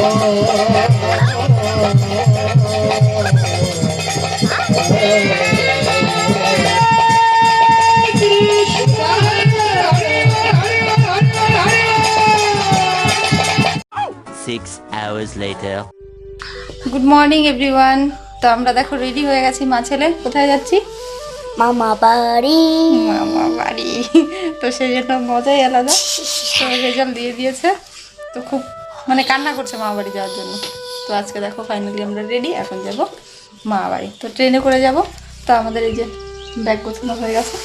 Six hours later. Good morning everyone তো আমরা দেখো রেডি হয়ে গেছি মা ছেলে। কোথায় যাচ্ছি? মামা বাড়ি। মামা বাড়ি। তো সেই জন্য মজাই আলাদা। তো রেজাল্ট দিয়ে দিয়েছে। তো খুব মানে কান্না করছে মা বাড়ি যাওয়ার জন্য। তো আজকে দেখো ফাইনালি আমরা রেডি এখন যাব মা বাড়ি। তো ট্রেনে করে যাব। তো আমাদের এই যে ব্যাগ গোছানো হয়ে গেছে।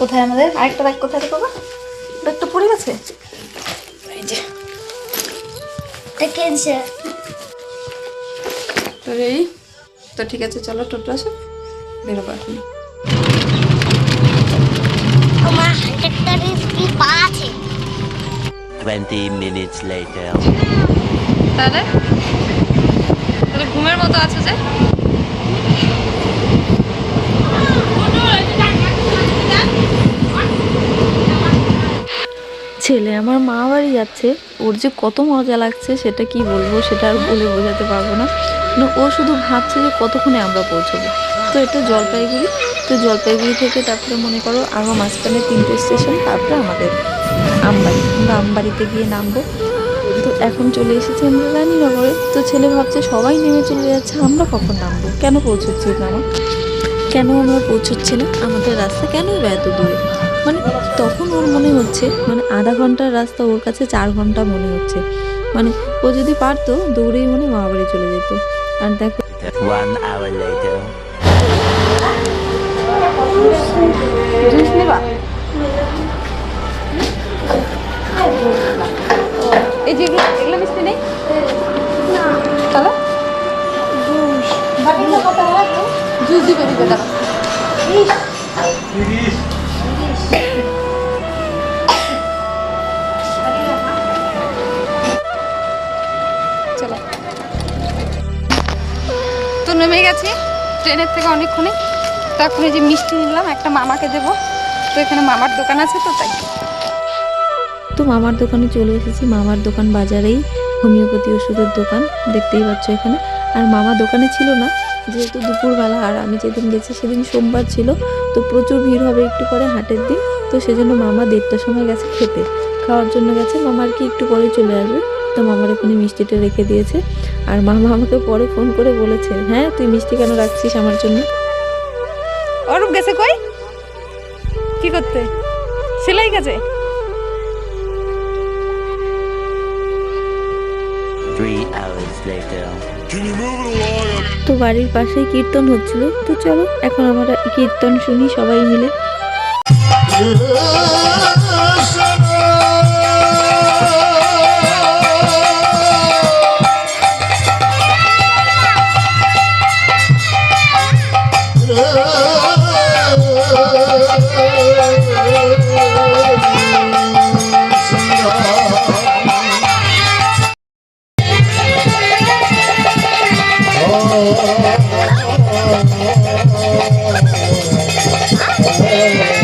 কোথায় আমাদের? আরেকটা ব্যাগ কোথায় রেখো ব্যাগটা পড়ে গেছে? এই যে। তো রেডি তো ঠিক আছে চলো টোটো আসো বেরোবো এখন 20 minutes later. ছেলে আমার মা বাড়ি যাচ্ছে। ওর যে কত মজা লাগছে সেটা কি বলব? সেটা আর বলে বোঝাতে পারব না। ও শুধু ভাবছে যে কতক্ষণে আমরা পৌঁছবো। তো এটা জলপাইগুড়ি। তো জলপাইগুড়ি থেকে তারপরে মনে করো আরও মাঝখানে তিনটে স্টেশন তারপরে আমাদের আমবাড়ি আমরা আমবাড়িতে গিয়ে নামবো। তো এখন চলে এসেছি আমরা রানীনগরে তো ছেলে ভাবছে সবাই নেমে চলে যাচ্ছে আমরা কখন নামবো? কেন পৌঁছচ্ছি না কেন আমরা পৌঁছচ্ছি না? আমাদের রাস্তা কেনই বা এত দূরে? মানে তখন ওর মনে হচ্ছে মানে আধা ঘণ্টার রাস্তা ওর কাছে চার ঘণ্টা মনে হচ্ছে। মানে ও যদি পারতো দৌড়েই মনে মা বাড়ি চলে যেত। আর দেখো One hour later. জুস নেবা? এই যে এগুলো এগুলো মিষ্টি নেই? চলো জুস দিবে দিবে চলো। তো নেমে গেছি। ট্রেনের থেকে অনেকক্ষণে তো এখন এই যে মিষ্টি নিলাম একটা মামাকে দেবো। তো এখানে মামার দোকান আছে তো তাই। তো মামার দোকানে চলে এসেছি। মামার দোকান বাজারেই হোমিওপ্যাথি ওষুধের দোকান, দেখতেই পাচ্ছ এখানে। আর মামা দোকানে ছিল না, যেহেতু দুপুরবেলা, আর আমি যেদিন গেছি সেদিন সোমবার ছিল, তো প্রচুর ভিড় হবে একটু পরে হাটের দিন, তো সেজন্য মামা দেড়টার সময় গেছে খেতে। খাওয়ার জন্য গেছে মামার কি একটু পরে চলে আসবে। তো মামার এখানে মিষ্টিটা রেখে দিয়েছে। আর মামা আমাকে পরে ফোন করে বলেছে হ্যাঁ তুই মিষ্টি কেন রাখছিস আমার জন্য? অরূপ গেছে কই? কি করতে? সেলাই গেছে? তো বাড়ির পাশে কীর্তন হচ্ছিল। তো চলো এখন আমরা কীর্তন শুনি সবাই মিলে। Oh Amém.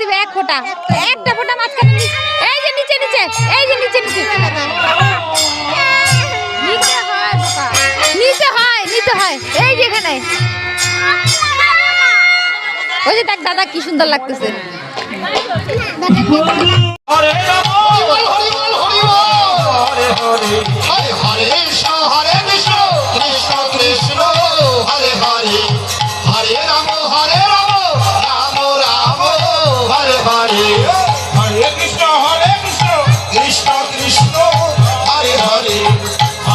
দিবে এক ফোঁটা। একটা ফোঁটা মাঝখানে এই যে নিচে নিচে, এই যে নিচে নিচে। নিচে হয় নিচে হয়। এই যে এখানে। ওই যে দেখ দাদা কি সুন্দর লাগতেছে।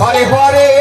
হরে হরে